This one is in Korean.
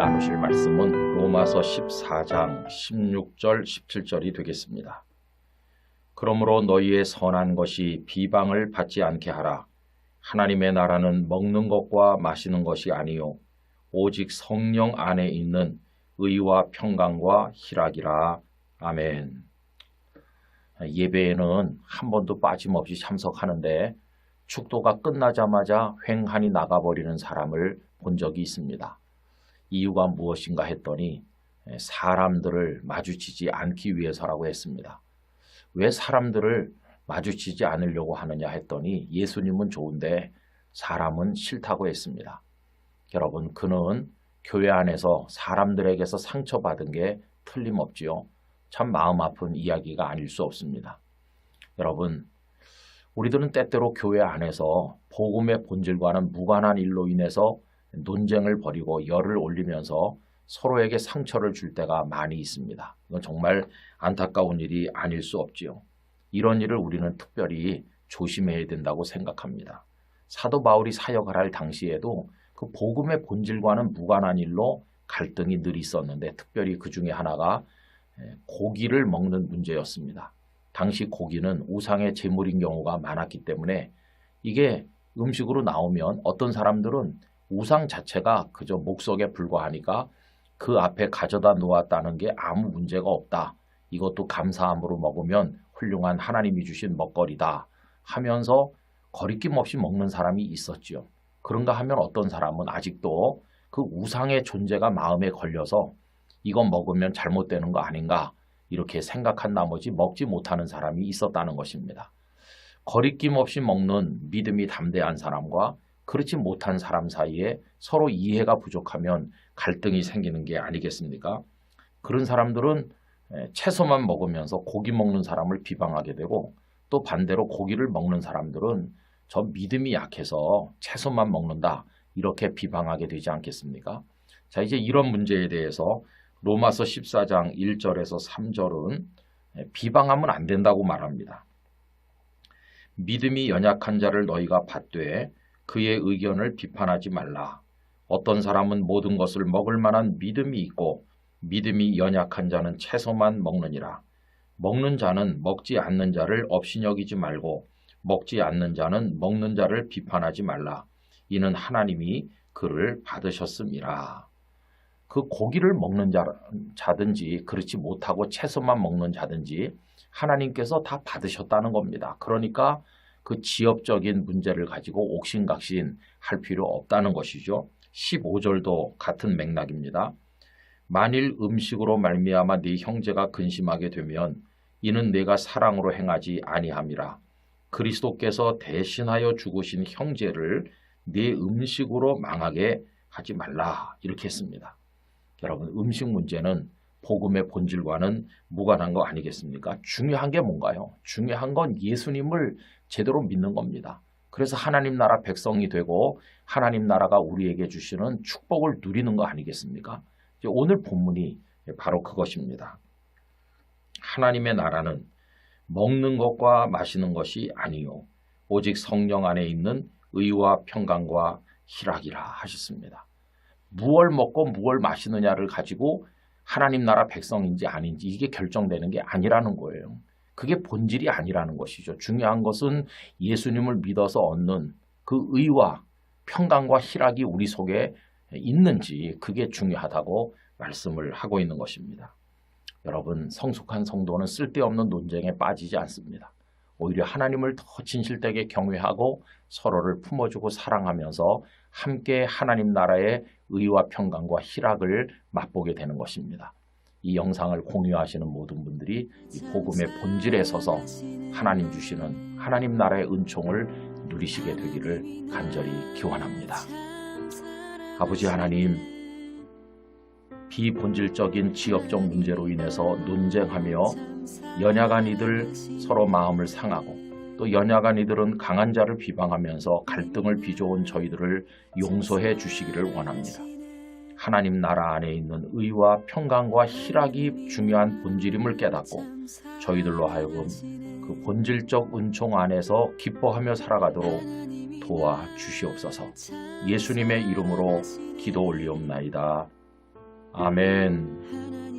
나누실 말씀은 로마서 14장 16절 17절이 되겠습니다. 그러므로 너희의 선한 것이 비방을 받지 않게 하라. 하나님의 나라는 먹는 것과 마시는 것이 아니요 오직 성령 안에 있는 의와 평강과 희락이라. 아멘. 예배에는 한 번도 빠짐없이 참석하는데 축도가 끝나자마자 횡하니 나가버리는 사람을 본 적이 있습니다. 이유가 무엇인가 했더니 사람들을 마주치지 않기 위해서라고 했습니다. 왜 사람들을 마주치지 않으려고 하느냐 했더니 예수님은 좋은데 사람은 싫다고 했습니다. 여러분, 그는 교회 안에서 사람들에게서 상처받은 게 틀림없지요. 참 마음 아픈 이야기가 아닐 수 없습니다. 여러분, 우리들은 때때로 교회 안에서 복음의 본질과는 무관한 일로 인해서 논쟁을 벌이고 열을 올리면서 서로에게 상처를 줄 때가 많이 있습니다. 이건 정말 안타까운 일이 아닐 수 없지요. 이런 일을 우리는 특별히 조심해야 된다고 생각합니다. 사도 바울이 사역을 할 당시에도 그 복음의 본질과는 무관한 일로 갈등이 늘 있었는데 특별히 그 중에 하나가 고기를 먹는 문제였습니다. 당시 고기는 우상의 제물인 경우가 많았기 때문에 이게 음식으로 나오면 어떤 사람들은 우상 자체가 그저 목석에 불과하니까 그 앞에 가져다 놓았다는 게 아무 문제가 없다. 이것도 감사함으로 먹으면 훌륭한 하나님이 주신 먹거리다 하면서 거리낌 없이 먹는 사람이 있었지요. 그런가 하면 어떤 사람은 아직도 그 우상의 존재가 마음에 걸려서 이건 먹으면 잘못되는 거 아닌가 이렇게 생각한 나머지 먹지 못하는 사람이 있었다는 것입니다. 거리낌 없이 먹는 믿음이 담대한 사람과 그렇지 못한 사람 사이에 서로 이해가 부족하면 갈등이 생기는 게 아니겠습니까? 그런 사람들은 채소만 먹으면서 고기 먹는 사람을 비방하게 되고 또 반대로 고기를 먹는 사람들은 저 믿음이 약해서 채소만 먹는다 이렇게 비방하게 되지 않겠습니까? 자 이제 이런 문제에 대해서 로마서 14장 1절에서 3절은 비방하면 안 된다고 말합니다. 믿음이 연약한 자를 너희가 받되 그의 의견을 비판하지 말라. 어떤 사람은 모든 것을 먹을 만한 믿음이 있고 믿음이 연약한 자는 채소만 먹느니라. 먹는 자는 먹지 않는 자를 업신여기지 말고 먹지 않는 자는 먹는 자를 비판하지 말라. 이는 하나님이 그를 받으셨음이라. 그 고기를 먹는 자, 자든지 그렇지 못하고 채소만 먹는 자든지 하나님께서 다 받으셨다는 겁니다. 그러니까 그 지역적인 문제를 가지고 옥신각신 할 필요 없다는 것이죠. 15절도 같은 맥락입니다. 만일 음식으로 말미암아 네 형제가 근심하게 되면 이는 내가 사랑으로 행하지 아니함이라. 그리스도께서 대신하여 죽으신 형제를 네 음식으로 망하게 하지 말라. 이렇게 했습니다. 여러분 음식 문제는 복음의 본질과는 무관한 거 아니겠습니까? 중요한 게 뭔가요? 중요한 건 예수님을 제대로 믿는 겁니다. 그래서 하나님 나라 백성이 되고 하나님 나라가 우리에게 주시는 축복을 누리는 거 아니겠습니까? 오늘 본문이 바로 그것입니다. 하나님의 나라는 먹는 것과 마시는 것이 아니요 오직 성령 안에 있는 의와 평강과 희락이라 하셨습니다. 무얼 먹고 무얼 마시느냐를 가지고 하나님 나라 백성인지 아닌지 이게 결정되는 게 아니라는 거예요. 그게 본질이 아니라는 것이죠. 중요한 것은 예수님을 믿어서 얻는 그 의와 평강과 희락이 우리 속에 있는지 그게 중요하다고 말씀을 하고 있는 것입니다. 여러분 성숙한 성도는 쓸데없는 논쟁에 빠지지 않습니다. 오히려 하나님을 더 진실되게 경외하고 서로를 품어주고 사랑하면서 함께 하나님 나라의 의와 평강과 희락을 맛보게 되는 것입니다. 이 영상을 공유하시는 모든 분들이 이 복음의 본질에 서서 하나님 주시는 하나님 나라의 은총을 누리시게 되기를 간절히 기원합니다. 아버지 하나님, 비본질적인 지역적 문제로 인해서 논쟁하며 연약한 이들 서로 마음을 상하고 또 연약한 이들은 강한 자를 비방하면서 갈등을 빚어온 저희들을 용서해 주시기를 원합니다. 하나님 나라 안에 있는 의와 평강과 희락이 중요한 본질임을 깨닫고 저희들로 하여금 그 본질적 은총 안에서 기뻐하며 살아가도록 도와 주시옵소서. 예수님의 이름으로 기도 올리옵나이다. 아멘.